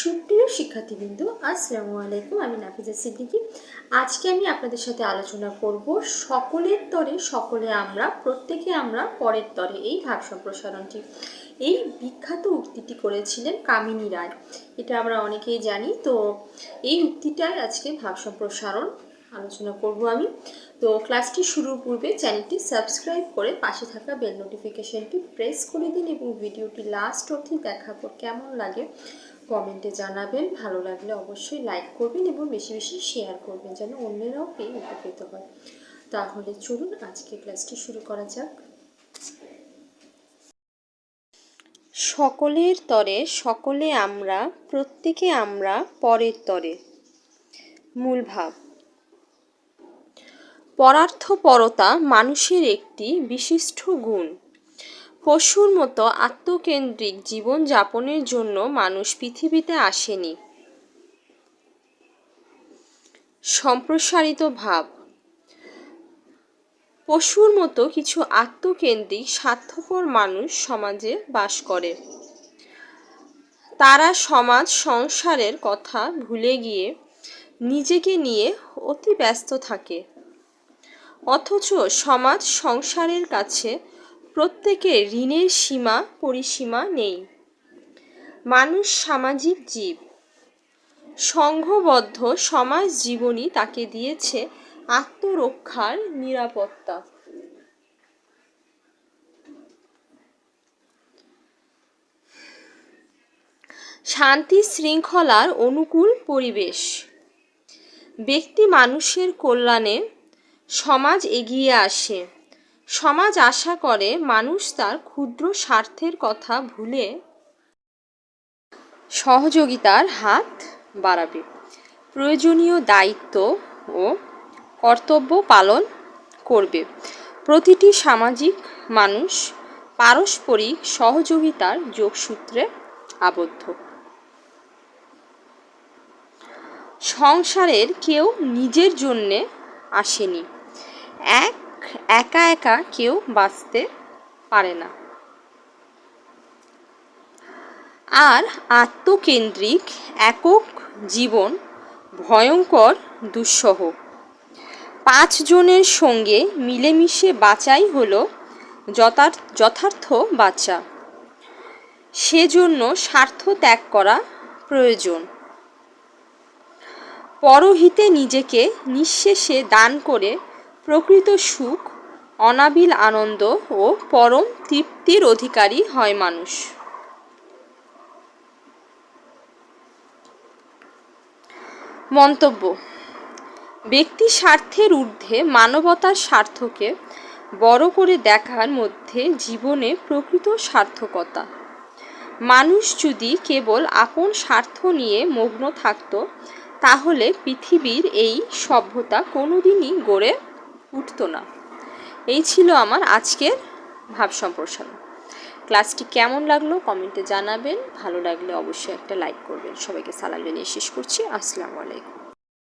সুপ্রিয় শিক্ষার্থীবৃন্দ, আসসালামু আলাইকুম, আমি নাফিজা সিদ্দিকি। আজকে আমি আপনাদের সাথে আলোচনা করব সকলের তরে সকলে আমরা, প্রত্যেকে আমরা পরের তরে, এই ভাব সম্প্রসারণটি। এই বিখ্যাত উক্তিটি করেছিলেন কামিনী রায়। এটা আমরা অনেকেই জানি, তো এই উক্তিটাই আজকে ভাব সম্প্রসারণ। আলোচনা করব আমি। তো ক্লাসটি শুরুর পূর্বে চ্যানেলটি সাবস্ক্রাইব করে পাশে থাকা বেল নোটিফিকেশনটি প্রেস করে দিন এবং ভিডিওটি লাস্ট অবধি দেখার পর কেমন লাগে কমেন্টে জানাবেন। ভালো লাগলে অবশ্যই লাইক করবেন এবং বেশি বেশি শেয়ার করবেন যেন অন্যেরাও পেয়ে উপকৃত হয়। তাহলে চলুন আজকে ক্লাসটি শুরু করা যাক। সকলের তরে সকলে আমরা, প্রত্যেকে আমরা পরের তরে। মূল ভাব। পরার্থপরতা মানুষের একটি বিশিষ্ট গুণ। পশুর মতো আত্মকেন্দ্রিক জীবন যাপনের জন্য মানুষ পৃথিবীতে আসেনি। সম্প্রসারিত ভাব। পশুর মতো কিছু আত্মকেন্দ্রিক, স্বার্থপর মানুষ সমাজে বাস করে। তারা সমাজ সংসারের কথা ভুলে গিয়ে নিজেকে নিয়ে অতি ব্যস্ত থাকে। অথচ সমাজ সংসারের কাছে প্রত্যেকের ঋণের সীমা, পরিসীমা নেই। মানুষ সামাজিক জীব। সংঘবদ্ধ সমাজ জীবনই তাকে দিয়েছে আত্মরক্ষার নিরাপত্তা। শান্তি শৃঙ্খলার অনুকূল পরিবেশ। ব্যক্তি মানুষের কল্যাণে সমাজ এগিয়ে আসে। সমাজ আশা করে মানুষ তার ক্ষুদ্র স্বার্থের কথা ভুলে সহযোগিতার হাত বাড়াবে। প্রয়োজনীয় দায়িত্ব ও কর্তব্য পালন করবে। প্রতিটি সামাজিক মানুষ পারস্পরিক সহযোগিতার যোগসূত্রে আবদ্ধ। সংসারের কেউ নিজের জন্যে আসেনি। এক একা একা কেউ বাঁচতে পারে না। আর আত্মকেন্দ্রিক একক জীবন ভয়ঙ্কর, দুঃসহ। পাঁচজনের সঙ্গে মিলেমিশে বাঁচাই হলো যথার্থ যথার্থ বাঁচা সেজন্য স্বার্থ ত্যাগ করা প্রয়োজন। পরহিতে নিজেকে নিঃশেষে দান করে প্রকৃত সুখ, অনাবিল আনন্দ ও পরম তৃপ্তির অধিকারী হয় মানুষ। মন্তব্য, ব্যক্তি স্বার্থের ঊর্ধ্বে মানবতার স্বার্থকে বড় করে দেখার মধ্যে জীবনে প্রকৃত সার্থকতা। মানুষ যদি কেবল আপন স্বার্থ নিয়ে মগ্ন থাকত, তাহলে পৃথিবীর এই সভ্যতা কোনোদিনই গড়ে উঠত না। এই ছিল আমার আজকের ভাব সম্প্রসারণ। ক্লাসটি কেমন লাগল কমেন্টে জানাবেন। ভালো লাগলে অবশ্যই একটা লাইক করবেন। সবাইকে সালাম জানিয়ে শেষ করছি। আসসালামু আলাইকুম।